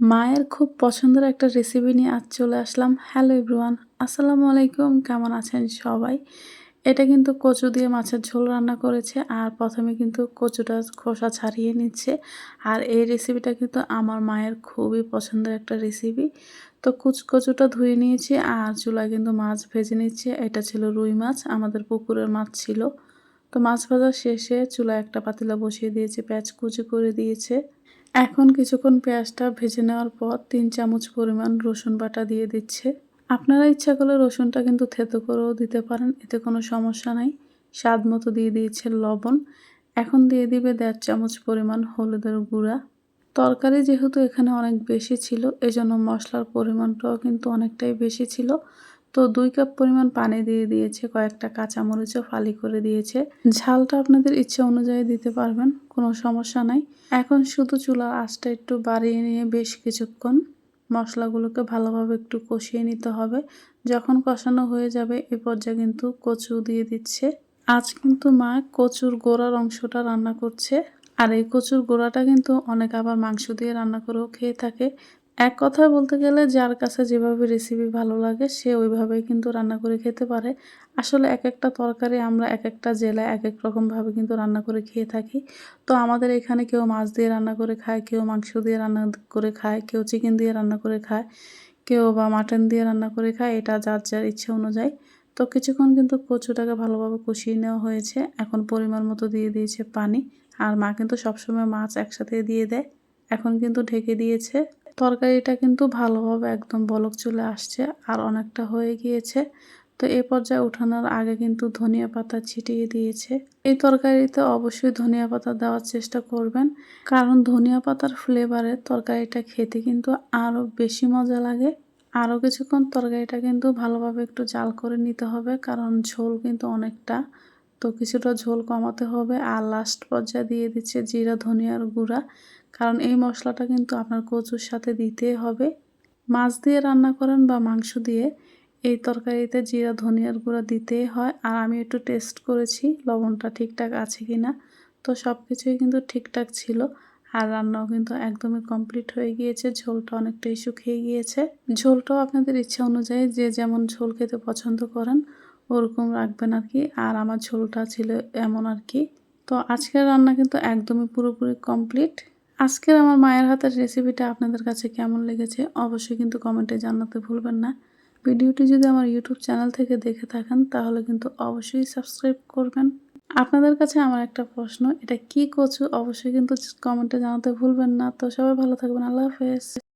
মায়ের খুব পছন্দের একটা রেসিপি নিয়ে আজ চলে আসলাম। হ্যালো এভরিওয়ান আসসালামু আলাইকুম, কেমন আছেন সবাই? এটা কিন্তু কচু দিয়ে মাছের ঝোল রান্না করেছে আর প্রথমে কিন্তু কচুটা খোসা ছাড়িয়ে নিচ্ছে। আর এই রেসিপিটা কিন্তু আমার মায়ের খুবই পছন্দের একটা রেসিপি তো কুচ কচুটা ধুয়ে নিয়েছি আর চুলায় কিন্তু মাছ ভেজে নিচ্ছে। এটা ছিল রুই মাছ, আমাদের পুকুরের মাছ ছিল। তো মাছ ভাজা শেষে চুলায় একটা পাতিলা বসিয়ে দিয়েছে, পেঁয়াজ কুচি করে দিয়েছে। এখন কিছুক্ষণ পেঁয়াজটা ভেজে নেওয়ার পর তিন চামচ পরিমাণ রসুন বাটা দিয়ে দিচ্ছে। আপনারা ইচ্ছা করলে রসুনটা কিন্তু থেতো করেও দিতে পারেন, এতে কোনো সমস্যা নাই। স্বাদ মতো দিয়ে দিয়েছে লবণ। এখন দিয়ে দিবে দেড় চামচ পরিমাণ হলুদের গুঁড়া। তরকারি যেহেতু এখানে অনেক বেশি ছিল, এজন্য মশলার পরিমাণটাও কিন্তু অনেকটাই বেশি ছিল। তো দুই কাপ পরিমাণ পানি দিয়ে দিয়েছে, কয়েকটা কাঁচামরিচও ফালি করে দিয়েছে। ঝালটা আপনাদের ইচ্ছে অনুযায়ী দিতে পারবেন, কোনো সমস্যা নাই। এখন শুধু চুলার আঁচটা একটু বাড়িয়ে নিয়ে বেশ কিছুক্ষণ মশলাগুলোকে ভালোভাবে একটু কষিয়ে নিতে হবে। যখন কষানো হয়ে যাবে, এ পর্যায়ে কিন্তু কচু দিয়ে দিচ্ছে। আজ কিন্তু মা কচুর গোড়ার অংশটা রান্না করছে, আর এই কচুর গোড়াটা কিন্তু অনেক আবার মাংস দিয়ে রান্না করেও খেয়ে থাকে। এক কথায় বলতে গেলে যার কাছে যেভাবে রেসিপি ভালো লাগে, সে ওইভাবেই কিন্তু রান্না করে খেতে পারে। আসলে এক একটা তরকারি আমরা এক একটা জেলায় এক এক রকমভাবে কিন্তু রান্না করে খেয়ে থাকি। তো আমাদের এখানে কেউ মাছ দিয়ে রান্না করে খায়, কেউ মাংস দিয়ে রান্না করে খায়, কেউ চিকেন দিয়ে রান্না করে খায়, কেউ বা মাটন দিয়ে রান্না করে খায়, এটা যার যার ইচ্ছে অনুযায়ী। তো কিছুক্ষণ কিন্তু কচুটাকে ভালোভাবে কষিয়ে নেওয়া হয়েছে। এখন পরিমাণ মতো দিয়ে দিয়েছে পানি। আর মা কিন্তু সবসময় মাছ একসাথে দিয়ে দেয়। এখন কিন্তু ঢেকে দিয়েছে। তরকারিটা কিন্তু ভালোভাবে একদম বলক চলে আসছে আর অনেকটা হয়ে গিয়েছে। তো এই পর্যায়ে উঠানোর আগে কিন্তু ধনিয়া পাতা ছিটিয়ে দিয়েছে। এই তরকারিতে অবশ্যই ধনিয়া পাতা দেওয়ার চেষ্টা করবেন, কারণ ধনিয়া পাতার ফ্লেভারে তরকারিটা খেতে কিন্তু আরও বেশি মজা লাগে। আরও কিছুক্ষণ তরকারিটা কিন্তু ভালোভাবে একটু জাল করে নিতে হবে, কারণ ঝোল কিন্তু অনেকটা তো কিছুটা ঝোল কমাতে হবে। আর লাস্ট পর্যায়ে দিয়ে দিচ্ছে জিরা ধনিয়ার গুঁড়া। কারণ এই মশলাটা কিন্তু আপনার কচুর সাথে দিতে হবে। মাছ দিয়ে রান্না করেন বা মাংস দিয়ে এই তরকারিতে জিরা ধনিয়ার গুঁড়া দিতেই হয়। আর আমি একটু টেস্ট করেছি, লবণটা ঠিকঠাক আছে কি না তো সব কিছুই কিন্তু ঠিকঠাক ছিল। আর রান্নাও কিন্তু একদমই কমপ্লিট হয়ে গিয়েছে। ঝোলটা অনেকটাই শুকিয়ে গিয়েছে। ঝোলটাও আপনাদের ইচ্ছা অনুযায়ী যে যেমন ঝোল খেতে পছন্দ করেন ওরকম রাখবেন আর কি আর আমার ঝোলটা ছিল এমন আর কি। তো আজকের রান্না কিন্তু একদমই পুরোপুরি কমপ্লিট আজকের আমার মায়ের হাতের রেসিপিটা আপনাদের কাছে কেমন লেগেছে অবশ্যই কিন্তু কমেন্টে জানাতে ভুলবেন না। ভিডিওটি যদি আমার ইউটিউব চ্যানেল থেকে দেখে থাকেন, তাহলে কিন্তু অবশ্যই সাবস্ক্রাইব করবেন। আপনাদের কাছে আমার একটা প্রশ্ন, এটা কি কচু? অবশ্যই কিন্তু কমেন্টে জানাতে ভুলবেন না। তো সবাই ভালো থাকবেন। আল্লাহ হাফেজ।